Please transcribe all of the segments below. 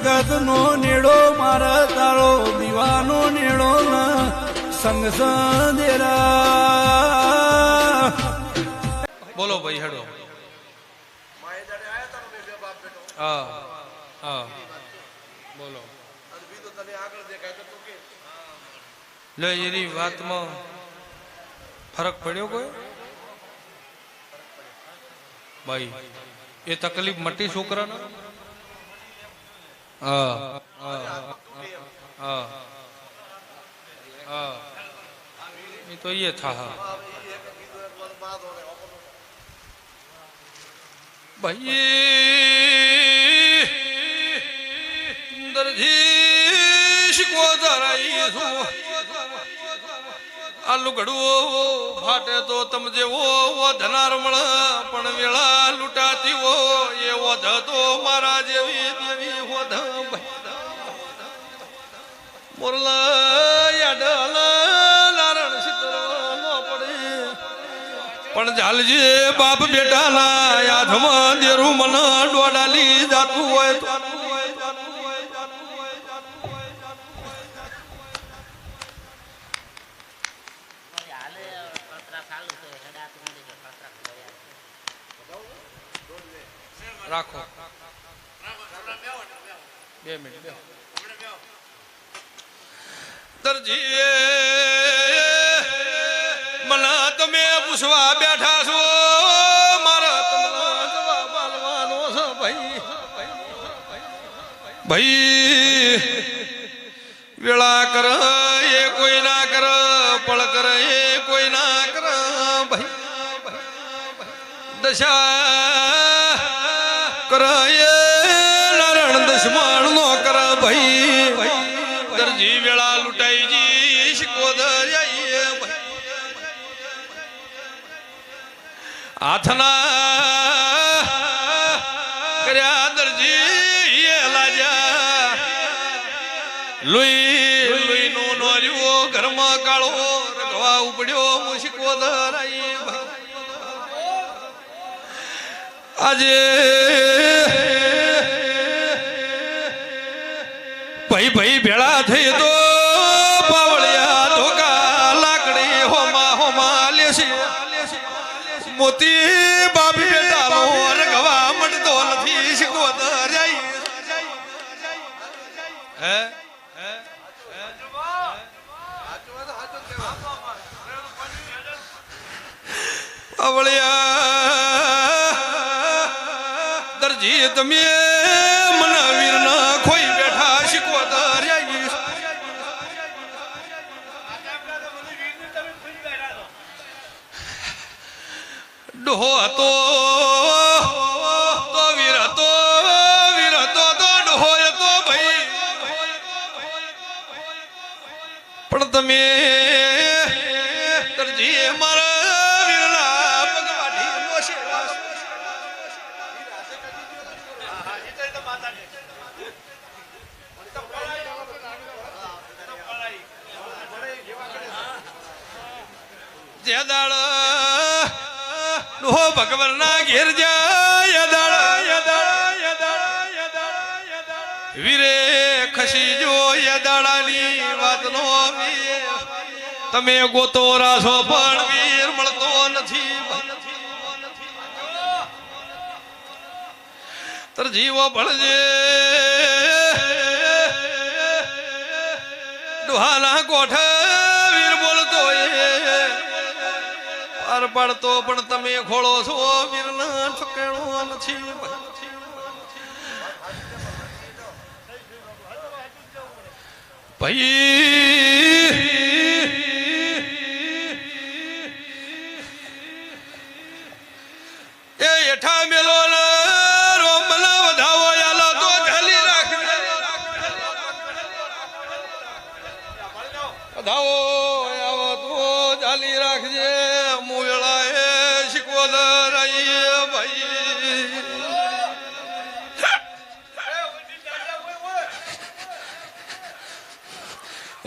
જગત નો નેડો, મારા તારો દીવાનો નેડો ના, સંગ સંદેરા બોલો ભાઈ, હેડો. હા હા. બોલો. લે, એની વાતમાં ફરક પડ્યો કોઈ? ભાઈ, એ તકલીફ મટી છોકરાને? હા હા હા હા એ તો એ થા ભાઈ દરજી શીખવો ધરાઈ છું આ લુગડું ફાટે તો તમ જેવો ધનાર મળ પણ વેળા લૂંટાતી હો. એવો ધતો મારા જેવી દેવી વધ મોરલા યાડલ નારણ નો પણ જાલજી બાપ બેટાના યાદમાં દેરું મન ડોડાલી જાતું હોય તો રાખો. બે મિનિટ, બે. દરજી મને તમે પૂછવા બેઠા છો? મારા તમને જવાબ આલવાનો છે ભાઈ. ભાઈ, વેળા કર, એ કોઈ ના કર, પળ કર, એ કોઈ ના કર, ભાઈ. દશા કર એ દશમાણ નો કર ભાઈ, દરજી વેળા લૂંટાઈ જી શિકોદર આઈએ ભાઈ. હાથના કર્યા દરજી એ લાજા લુઈ લુઈ નો નોર્યો ઘરમાં કાળો રગવા ઉપડ્યો મુશકો ધરાઈ આજે ભાઈ ભેળા થઈ તો પાવળિયા ધોકા લાકડી હોમા હોમા લેશે મોતી બાબી બેટાનો રગવા મંડતો નથી શીખવો જાય. હે? પાવળિયા દરજી તમે ડોહો હતો, તો વીર હતો તો ડોહો હતો ભાઈ. પણ તમે તરજી મારા જે દાળ ડોહો ભગવાન ના ઘેર વીરે ખસી જો યદાળાની વાત નો તમે ગોતો રાસો પણ વીર મળતો નથી. તર જીવો ભળજે ડુહાલા કોઠ પાર પાડતો પણ તમે ખોળો છો વીરના ઠકેણો નથી. ભાઈ એ હેઠા મેલો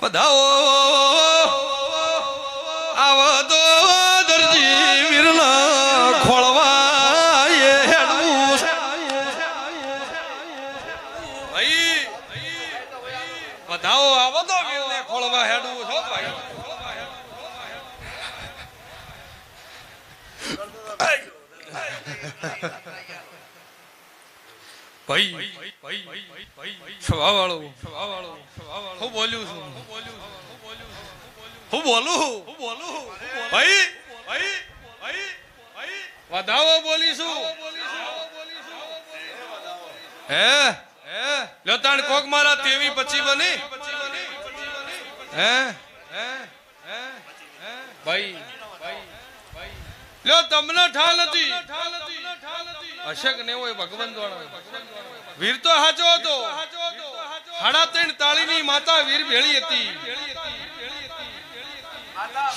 વધાવો આવો તો દરજી વીરના ખોળવા એ ભાઈ બધાઓ આવો તો વીરને ખોળવા હેડવું છો ભાઈ. ભાઈ સ્વભાવ વાળો હું બોલ્યું છું. હું બોલું હું બોલું ભાઈ ભાઈ ભાઈ ભાઈ. વધાવો બોલીશું. હે હે? લ્યો તાણ કોક મારા તેવી પછી બની? હે? હે હે હે ભાઈ ભાઈ. ભાઈ લ્યો તમને ઠાલ હતી. અશક ને હોય ભગવાન દ્વારા વીર તો હાચો હતો. સાડા ત્રણ તાળીની માતા વીર ભેળી હતી.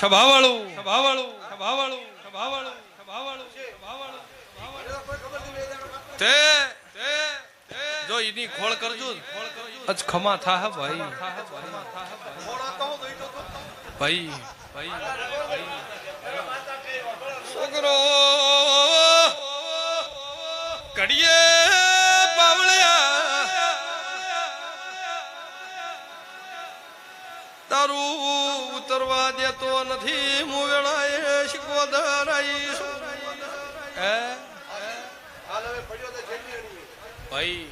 સભાવાળું સભાવાળું સભાવાળું સભાવાળું સભાવાળું સભાવાળું તે તે જો ઈની ખોળ કરજો અજ ખમા થા ભાઈ. ભાઈ ભાઈ. દેતો હું શિકોદર આવીશ હે? ભાઈ.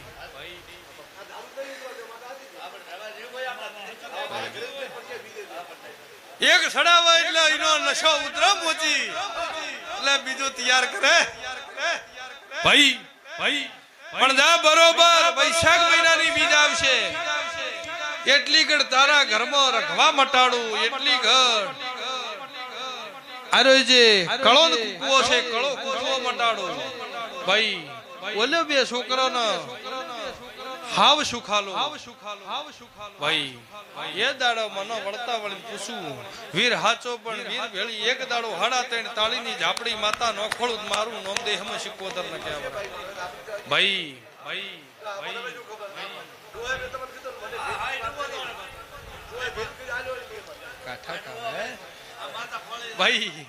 એક સડાવા એટલે એનો નશો ઉતરા પહોંચી. એટલે બીજું તૈયાર કરે. ભાઈ ભાઈ પણ જા બરોબર વૈશાખ મહિનાની બીજ આવશે. એટલી ગઢ તારા ઘરમાં રખવા મટાડું એટલી ઘડ આરો જે કળો ને કૂકવો છે કળો કૂકવો મટાડો ભાઈ ઓલે બે છોકરાનો હાવ સુખાલો. હાવ સુખાલો. હાવ સુખાલો ભાઈ. એ દાડો મનો વળતા વળી પૂછું વીર હાચો પણ વીર ભેળી એક દાડો હાડા ત્રણ તાળીની ઝાપડી માતા નો ખોળું મારું નોમ દે હમ શિકોદર ન કહેવાય. ભાઈ ભાઈ ભાઈ. કાઠા કાવે ભાઈ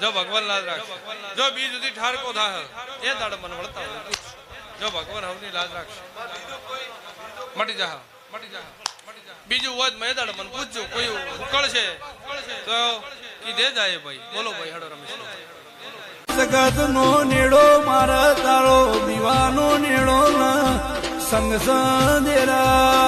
જો ભગવાન રાખશે. જો બીજ સુધી ઠારકો થાય, એ દાડો મને વળતા જો ભગવાન હવની લાજ રાખશે. મટી જા મટી જા બીજું હોય મેં દાડો મને પૂછજો. કોઈ ઉકળશે તો કીધે જાય ભાઈ. બોલો ભાઈ, હડો રમેશ. જગત નો નેડો, મારા તારો દીવાનો નેડો ના, સંગ સંદેરા